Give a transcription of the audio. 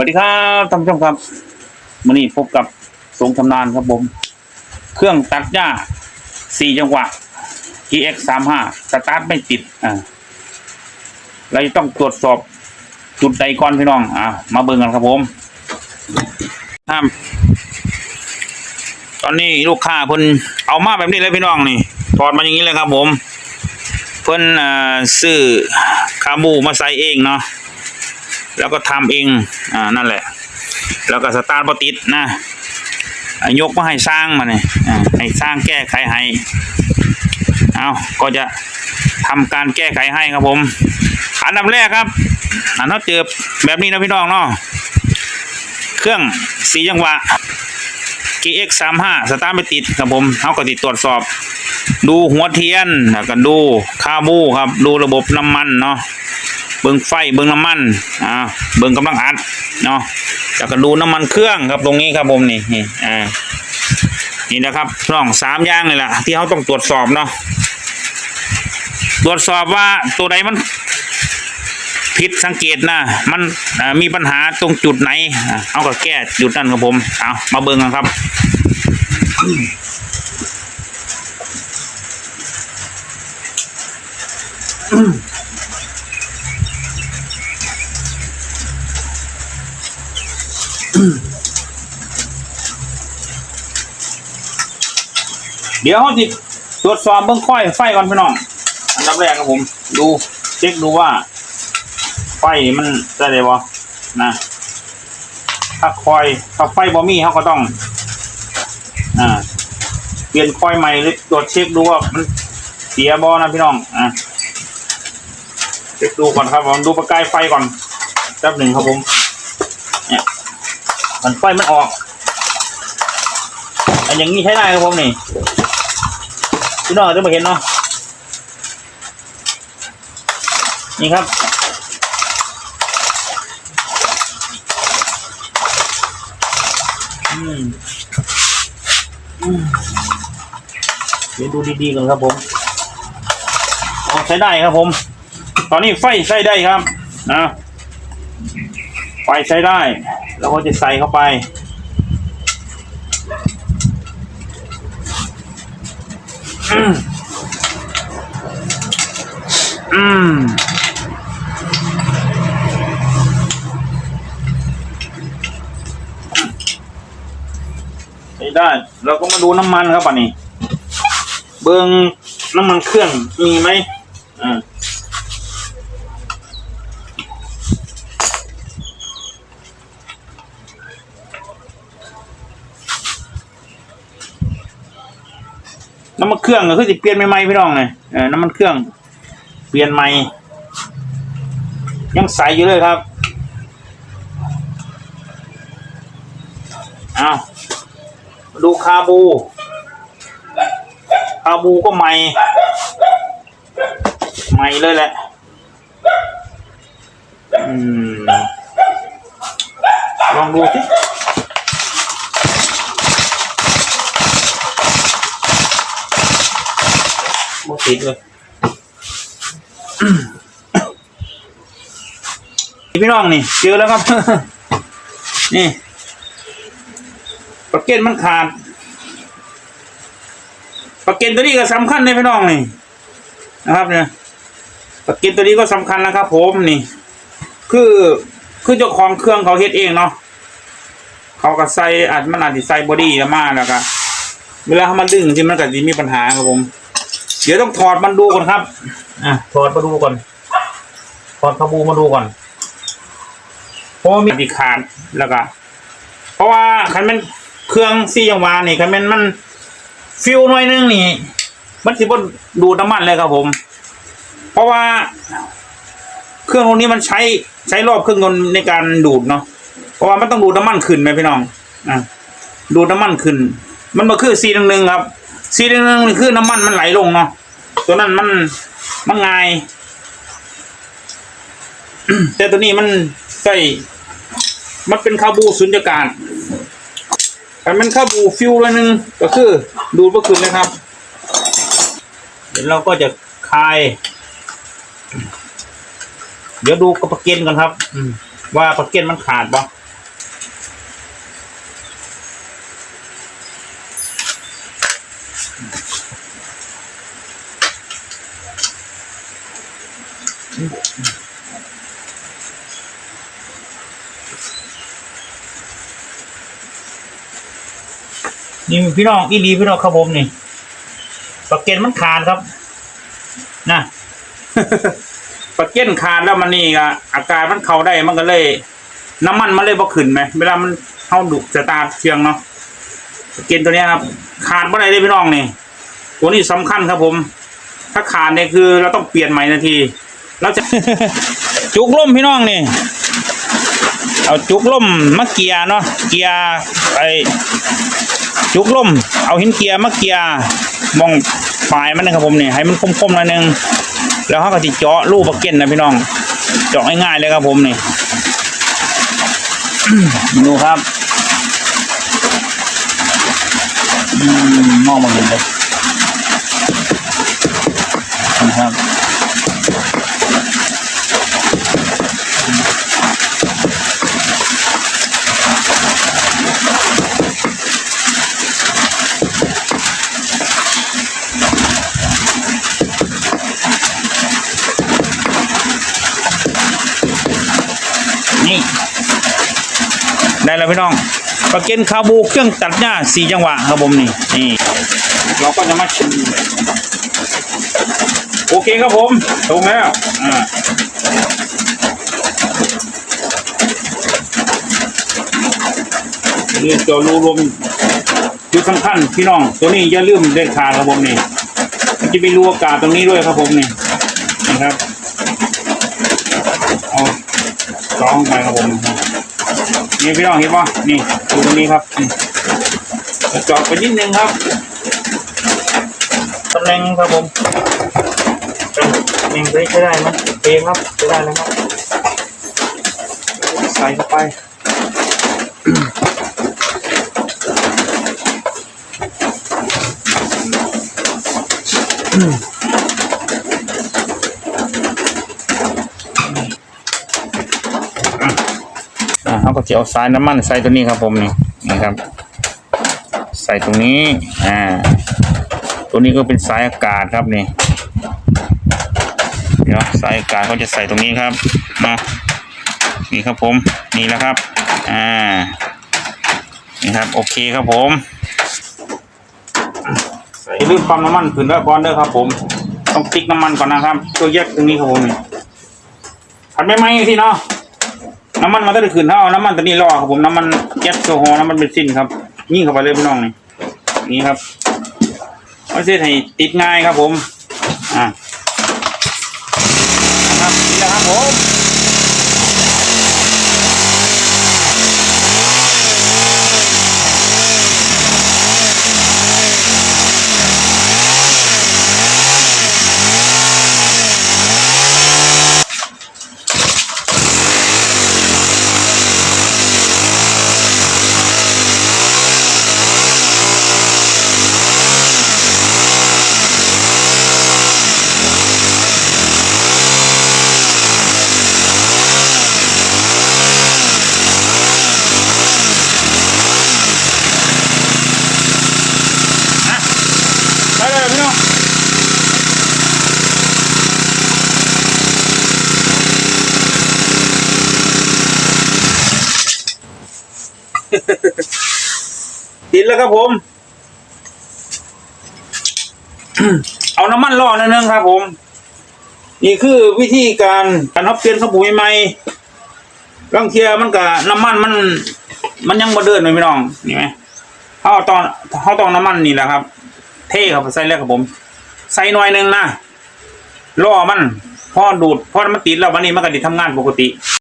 วัสดีครับท่านผู้ชมครับวันนี้พบกับสงชำนาญครับผม เครื่องตัดหญ้าสี่จังหวะ GX สามห้าสตาร์ทไม่ติดอ่าเราจะต้องตรวจสอบจุดใดก่อนพี่น้อง อ่ามาเบิ่งกันครับผมห้ามตอนนี้ลูกค้าเพิ่นเอามาแบบนี้เลยพี่น้องนี่ถอดมาอย่างนี้เลยครับผม เพิ่นอ่าซื้อคาบูมาใส่เองเนาะ แล้วก็ทำเองอ่านั่นแหละ แล้วก็สตาร์ทบติดนะยกมาให้สร้างมาเนี่ยให้สร้างแก้ไขให้เอาก็จะทำการแก้ไขให้ครับผมอันดับแรกครับอันเขาเจอแบบนี้นะพี่น้องเนาะเครื่องสีจังหวะ GX 3 5สตาร์ทไม่ติดครับผมเขาก็ติดตรวจสอบ ดูหัวเทียนแล้วก็ดูคาบูครับ ดูระบบน้ำมันเนาะ เบิ้งไฟเบิ้งน้ำมันอ่าเบิ้งกำลังอัดเนาะแล้วก็ดูน้ำมันเครื่องครับตรงนี้ครับผมนี่นี่อ่านี่นะครับร่องสามอย่างเลยล่ะที่เขาต้องตรวจสอบเนาะตรวจสอบว่าตัวใดมันผิดสังเกตนะมันมีปัญหาตรงจุดไหนเอาก็แก้จุดนั้นครับผมเอามาเบิ้งกันครับ เดี๋ยวเขาจิตรวจสอบเบื้องค่อยไฟก่อนพี่น้อง อันดับแรกครับผม ดูเช็คดูว่า ไฟมันได้เลยบ่นะ ถ้าคอยถ้าไฟบ่มีเขาก็ต้อง อ่า เปลี่ยนคอยใหม่หรือตรวจเช็คดูว่ามันเสียบ่นะพี่น้อง อ่าเช็คดูก่อนครับผมดูประกายไฟก่อนแป๊บหนึ่งครับผม เนี่ย มันไฟมันออกอันอย่างนี้ใช้ได้ครับผมนี่พี่น้องจะมาเห็นเนาะนี่ครับอืมอืมเดี๋ยวดูดีๆกันครับผมใช้ได้ครับผม ตอนนี้ไฟใช้ได้ครับนะไฟใช้ได้ แล้วก็จะใส่เข้าไป อืมอืมได้เราก็มาดูน้ำมันครับป่ะนี่ เบิงน้ำมันเครื่องมีไหมอ่า น้ำมันเครื่องก็คือจะเปลี่ยนใหม่ๆพี่น้องเลยเออน้ำมันเครื่อง เปลี่ยนใหม่ ยังใสอยู่เลยครับเอามาดูคาบู คาบูก็ใหม่ ใหม่เลยแหละอืมลองดูสิ ติดเลยพี่น้องนี่เจอแล้วครับ นี่ปากเก็ตมันขาดปากเก็ตตัวนี้ก็สำคัญเลยพี่น้องนี่นะครับเนี่ยปากเก็ตตัวนี้ก็สำคัญนะครับ ผมนี่ คือคือเจ้าของเครื่องเขาเฮ็ดเองเนาะเขาก็ใส่อาจมันอาจจะใส่บอดี้มาแล้วก็เวลาเขามาดึงที่มันก็จะมีปัญหาครับผม เดี๋ยวต้องถอดมันดูก่อนครับ อะถอดมาดูก่อน ถอดคาบูมาดูก่อนเพราะว่ามีดีขาดแล้วก็เพราะว่าคันมันเครื่องซี่ยังวานี่คันมันมันฟิวหน่อยนึงนี่ มันสิบดูดน้ำมันเลยครับผม เพราะว่า เครื่องตรงนี้มันใช้ใช้รอบเครื่องยนต์ในการดูดเนาะเพราะว่ามันต้องดูดน้ำมันขึ้นไหมพี่น้องอะดูดน้ำมันขึ้น มันมาคือซีหนึ่งหนึ่งครับ ซีหนึ่งนึ่งนี่คือน้ำมันมันไหลลงเนาะตัวนั้นมันมันง่าย แต่ตัวนี้มันใส่มันเป็นคาบูสุญญากาศแต่มันคาบูฟิวละหนึ่งก็คือ ดูดเมื่อคืนนะครับ เดี๋ยวเราก็จะคลาย เดี๋ยวดูกระปะเกนกันครับว่าปะเกนมันขาดปะ นี่พี่น้องอีหลีพี่น้องครับผมนี่ปากเก็นมันขาดครับนะปากเก็นขาดแล้วมันนี่ก็อาการมันเข้าได้มันก็เลย น้ำมันมันเลยบ่ขึ้นไหมเวลามันเข้าดุสตาร์ทเครื่องเนาะปากเก็นตัวนี้ครับ ขาดเมื่อไรได้พี่น้องนี่ตัวนี้สำคัญครับผม ถ้าขาดเนี่ยคือเราต้องเปลี่ยนใหม่ทันที เราจะ จุกล่มพี่น้องนี่ เอาจุกล่มมาเกียเนาะเกียไอจุกล่ม เอาหินเกียมาเกียมองปลายมันนะครับผมเนี่ยให้มันคมๆหน่อยหนึงแล้วเขาก็ติเจาะรูปะเก็นนะพี่น้อง เจาะง่ายๆเลยครับผมนี่ดูครับอืมมองมาเห็นเลยนะครับ ได้แล้วพี่น้องปลาเก็นคาบูเครื่องตัดหญ้าสี่จังหวะครับผมนี่นี่เราก็จะมาชิมโอเคครับผมตรงแล้วอ่านี่ตัวรูลมจุดสำคัญพี่น้อง ตัวนี้อย่าลืมเด็ดขาดครับผมนี่มันจะมีรูอากาศตรงนี้ด้วยครับผมนี่นะครับเอาลองไปครับผม นี่พี่น้องเห็นป่ะนี่ดูตรงนี้ครับนี่เจาะไปนิดนึงครับตำแหน่งครับผมตำแหน่งไปใช้ได้ไหมโอเคครับใช้ได้เลยครับใส่เข้าไปอ่าเขา ก็จะเอาสายน้ำมันใส่ตัวนี้ครับผมนี่นะครับ ใส่ตรงนี้อ่าตัวนี้ก็เป็นสายอากาศครับนี่เดี๋ยวสายอากาศเขาจะใส่ตรงนี้ครับมานี่ครับผมนี่แล้วครับอ่านี่ครับโอเคครับผมอย่าลืมปั๊มน้ำมันขึ้นไว้ก่อนเด้อครับผมต้องติ๊กน้ำมันก่อนนะครับตัวแยกตรงนี้ครับผมนี่ผัดไม่ไหมที่เนาะ น้ำมันมาตั้งแต่คืนเท่าน้ำมันตัวนี้รอครับผมน้ำมันแก๊สโซฮอลน้ำมันเบนซินครับยิ่งเข้าไปเลยพี่น้องนี่นี่ครับไม่ใช่ให้ติดง่ายครับผมอ่าครับนี่แหละครับผม ติดแล้วครับผม เอาน้ำมันล่อนิดนึงครับผม นี่คือวิธีการการทับเปลี่ยนสบู่ใหม่ๆบางเทียมันกับน้ำมันมัน มันยังบ่เดินเลยพี่น้องนี่ไหมเขาเอาตอนเขาตองน้ำมันนี่แหละครับ เท่ครับใส่แล้วครับผม ใส่หน่อยหนึงนะล่อมันพอดูดพอมันติดแล้ววันนี้มันก็ติดทำงานปกติ